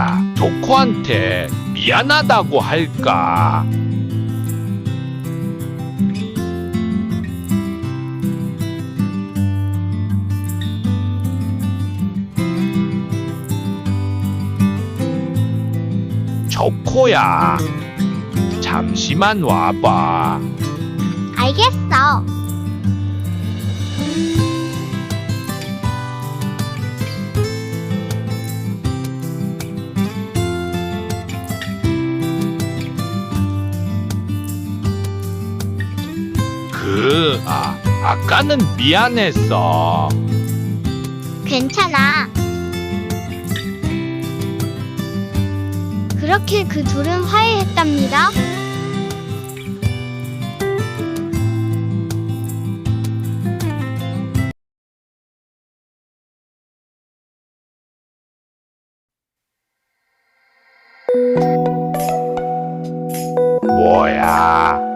나한테 미안하다고 할까? 초코야, 잠시만 와봐. 알겠어. 그, 아, 아까는 미안했어. 괜찮아. 그렇게 그 둘은 화해했답니다. 뭐야?